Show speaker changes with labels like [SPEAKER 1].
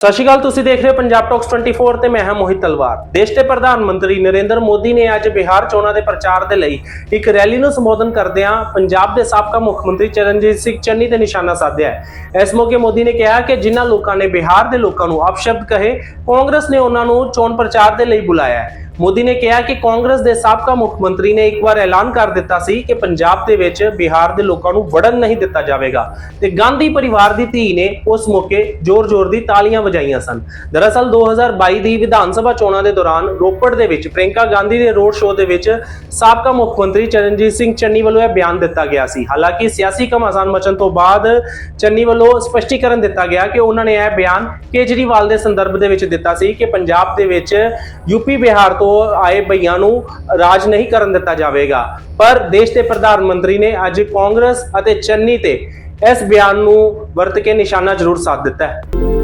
[SPEAKER 1] ਸਤਿ ਸ਼੍ਰੀ ਅਕਾਲ, ਤੁਸੀਂ ਦੇਖ ਰਹੇ ਹੋ ਪੰਜਾਬ ਟਾਕਸ 24 ਤੇ ਮੈਂ ਹਾਂ ਮੋਹਿਤ ਤਲਵਾਰ। ਦੇਸ਼ ਦੇ ਪ੍ਰਧਾਨ ਮੰਤਰੀ ਨਰਿੰਦਰ ਮੋਦੀ ਨੇ ਅੱਜ ਬਿਹਾਰ ਚੋਣਾਂ ਦੇ ਪ੍ਰਚਾਰ ਦੇ ਲਈ ਇੱਕ ਰੈਲੀ ਨੂੰ ਸੰਬੋਧਨ ਕਰਦਿਆਂ ਪੰਜਾਬ ਦੇ ਸਾਬਕਾ ਮੁੱਖ ਮੰਤਰੀ ਚਰਨਜੀਤ ਸਿੰਘ ਚੰਨੀ ਤੇ ਨਿਸ਼ਾਨਾ ਸਾਧਿਆ ਇਸ ਮੌਕੇ ਮੋਦੀ ਨੇ ਕਿਹਾ ਕਿ ਜਿਨ੍ਹਾਂ ਲੋਕਾਂ ਨੇ ਬਿਹਾਰ ਦੇ ਲੋਕਾਂ ਨੂੰ ਅਪਸ਼ਬਦ ਕਹੇ, ਕਾਂਗਰਸ ਨੇ ਉਹਨਾਂ ਨੂੰ ਚੋਣ ਪ੍ਰਚਾਰ ਦੇ ਲਈ ਬੁਲਾਇਆ ਹੈ। ਮੋਦੀ ਨੇ ਕਿਹਾ ਕਿ ਕਾਂਗਰਸ ਦੇ ਸਾਬਕਾ ਮੁੱਖ ਮੰਤਰੀ ਨੇ ਇੱਕ ਵਾਰ ਐਲਾਨ ਕਰ ਦਿੱਤਾ ਸੀ ਕਿ ਪੰਜਾਬ ਦੇ ਵਿੱਚ ਬਿਹਾਰ ਦੇ ਲੋਕਾਂ ਨੂੰ ਵੜਨ ਨਹੀਂ ਦਿੱਤਾ ਜਾਵੇਗਾ। ਤੇ ਗਾਂਧੀ ਪਰਿਵਾਰ ਦੀ ਧੀ ਨੇ ਉਸ ਮੌਕੇ ਜ਼ੋਰ-ਜ਼ੋਰ ਦੀ ਤਾਲੀਆਂ ਵਜਾਈਆਂ ਸਨ। ਦਰਅਸਲ 2022 ਦੀ ਵਿਧਾਨ ਸਭਾ ਚੋਣਾਂ ਦੇ ਦੌਰਾਨ ਰੋਪੜ ਦੇ ਵਿੱਚ ਪ੍ਰਿੰਕਾ ਗਾਂਧੀ ਦੇ ਰੋਡ ਸ਼ੋਅ ਦੇ ਵਿੱਚ ਸਾਬਕਾ ਮੁੱਖ ਮੰਤਰੀ ਚਰਨਜੀਤ ਸਿੰਘ ਚੰਨੀ ਵੱਲੋਂ ਇਹ ਬਿਆਨ ਦਿੱਤਾ ਗਿਆ ਸੀ। ਹਾਲਾਂਕਿ ਸਿਆਸੀ ਘਮਾਸਾਨ ਮਚਣ ਤੋਂ ਬਾਅਦ ਚੰਨੀ ਵੱਲੋਂ ਸਪਸ਼ਟੀਕਰਨ ਦਿੱਤਾ ਗਿਆ ਕਿ ਉਹਨਾਂ ਨੇ ਇਹ ਬਿਆਨ ਕੇਜਰੀਵਾਲ ਦੇ ਸੰਦਰਭ ਦੇ ਵਿੱਚ ਦਿੱਤਾ ਸੀ ਕਿ ਪੰਜਾਬ ਦੇ ਵਿੱਚ ਯੂਪੀ ਬਿਹਾਰ ਤੋਂ ਆਏ ਭਈਆਂ ਨੂੰ ਰਾਜ ਨਹੀਂ ਕਰਨ ਦਿੱਤਾ ਜਾਵੇਗਾ। ਪਰ ਦੇਸ਼ ਦੇ ਪ੍ਰਧਾਨ ਮੰਤਰੀ ਨੇ ਅੱਜ ਕਾਂਗਰਸ ਅਤੇ ਚੰਨੀ ਤੇ ਇਸ ਬਿਆਨ ਨੂੰ ਵਰਤ ਕੇ ਨਿਸ਼ਾਨਾ ਜ਼ਰੂਰ ਸਾਧ ਦਿੱਤਾ ਹੈ।